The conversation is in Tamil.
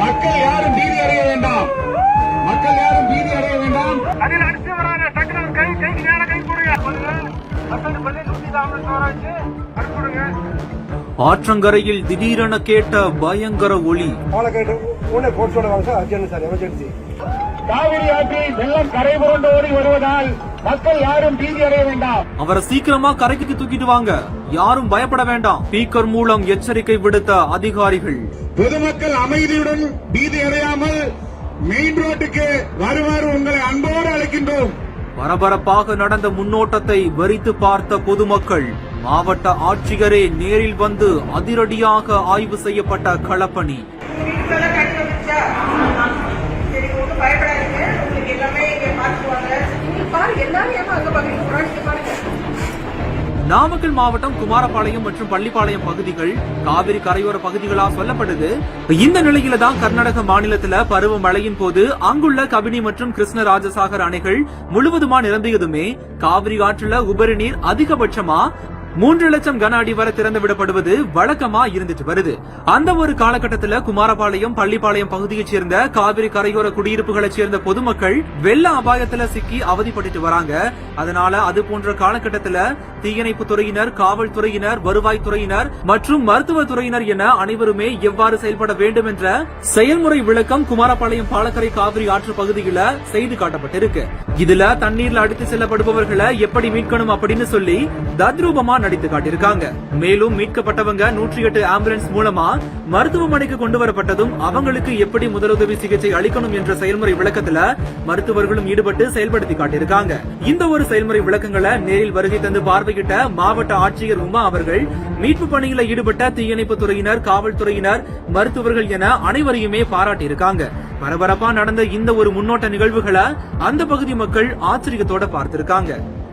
மக்கள் யாரும் பீதி அடைய வேண்டாம். மக்கள் யாரும் பீதி அடைய வேண்டாம். அதில் அடிச்சு வராங்க டக்குனு கை கைக்கு நேர கை பள்ளி கொடுங்க. ஆற்றங்கரையில் திடீரென கேட்ட பயங்கர ஒளி. உடனே போட்டு வாங்க sir urgent sir emergency Kaveri ஆற்றில் வெள்ளம் கரை புரண்டு ஓடி வருவதால் மக்கள் யாரும் பீதி அடைய வேண்டாம். அவரை சீக்கிரமா கரைக்கு தூக்கிட்டு வாங்க. யாரும் பயப்பட வேண்டாம். ஸ்பீக்கர் மூலம் எச்சரிக்கை விடுத்த அதிகாரிகள். பொதுமக்கள் அமைதியுடன் பீதி அடையாமல் மெயின் ரோட்டுக்கு வருமாறு உங்களை அன்போடு அழைக்கின்றோம். பரபரப்பாக நடந்த முன்னோட்டத்தை வரித்து பார்த்த பொதுமக்கள் மாவட்ட ஆட்சியரே நேரில் வந்து அதிரடியாக ஆய்வு செய்யப்பட்ட களப்பணி. வீட்டுல நாமக்கல் மாவட்டம் குமாரபாளையம் மற்றும் பள்ளிப்பாளையம் பகுதிகள் காவிரி கரையோர பகுதிகளா சொல்லப்படுது. இந்த நிலையில தான் கர்நாடக மாநிலத்துல பருவமழையின் போது அங்குள்ள கபினி மற்றும் கிருஷ்ணராஜசாகர் அணைகள் முழுவதுமா நிரம்பியதுமே காவிரி ஆற்றுல உபரி நீர் அதிகபட்சமா மூன்று லட்சம் கன அடி வரை திறந்து விடப்படுவது வழக்கமா இருந்துட்டு வருது. அந்த ஒரு காலகட்டத்துல குமாரபாளையம் பள்ளிப்பாளையம் பகுதியைச் சேர்ந்த காவிரி கரையோர குடியிருப்புகளைச் சேர்ந்த பொதுமக்கள் வெள்ள அபாயத்துல சிக்கி அவதிப்பட்டு வராங்க. அதனால அது போன்ற காலகட்டத்துல தீயணைப்பு துறையினர் காவல்துறையினர் வருவாய்த்துறையினர் மற்றும் மருத்துவத்துறையினர் என அனைவருமே எவ்வாறு செயல்பட வேண்டும் என்ற செயல்முறை விளக்கம் குமாரபாளையம் பாலக்கரை காவிரி ஆற்று பகுதியில செய்து காட்டப்பட்டிருக்கு. இதுல தண்ணீர்ல அடித்து செல்லப்படுபவர்களை எப்படி மீட்கணும் அப்படின்னு சொல்லி தத்ரூபமா நடித்து காட்டியிருக்காங்க. மேலும் மீட்கப்பட்டவங்க நூற்றி எட்டு ஆம்புலன்ஸ் மூலமா மருத்துவமனைக்கு கொண்டு வரப்பட்டதும் அவங்களுக்கு எப்படி முதலுதவி சிகிச்சை அளிக்கணும் என்ற செயல்முறை விளக்கத்துல மருத்துவர்களும் ஈடுபட்டு செயல்படுத்தி காட்டியிருக்காங்க. இந்த ஒரு செயல்முறை விளக்கங்களை நேரில் வருகை தந்து பார்வையிட்ட மாவட்ட ஆட்சியர் உமா அவர்கள் மீட்பு பணியில ஈடுபட்ட தீயணைப்பு துறையினர் காவல்துறையினர் மருத்துவர்கள் என அனைவரையுமே பாராட்டியிருக்காங்க. பரபரப்பா நடந்த இந்த ஒரு முன்னோட்ட நிகழ்வுகளை அந்த பகுதி மக்கள் ஆச்சரியத்தோட பார்த்திருக்காங்க.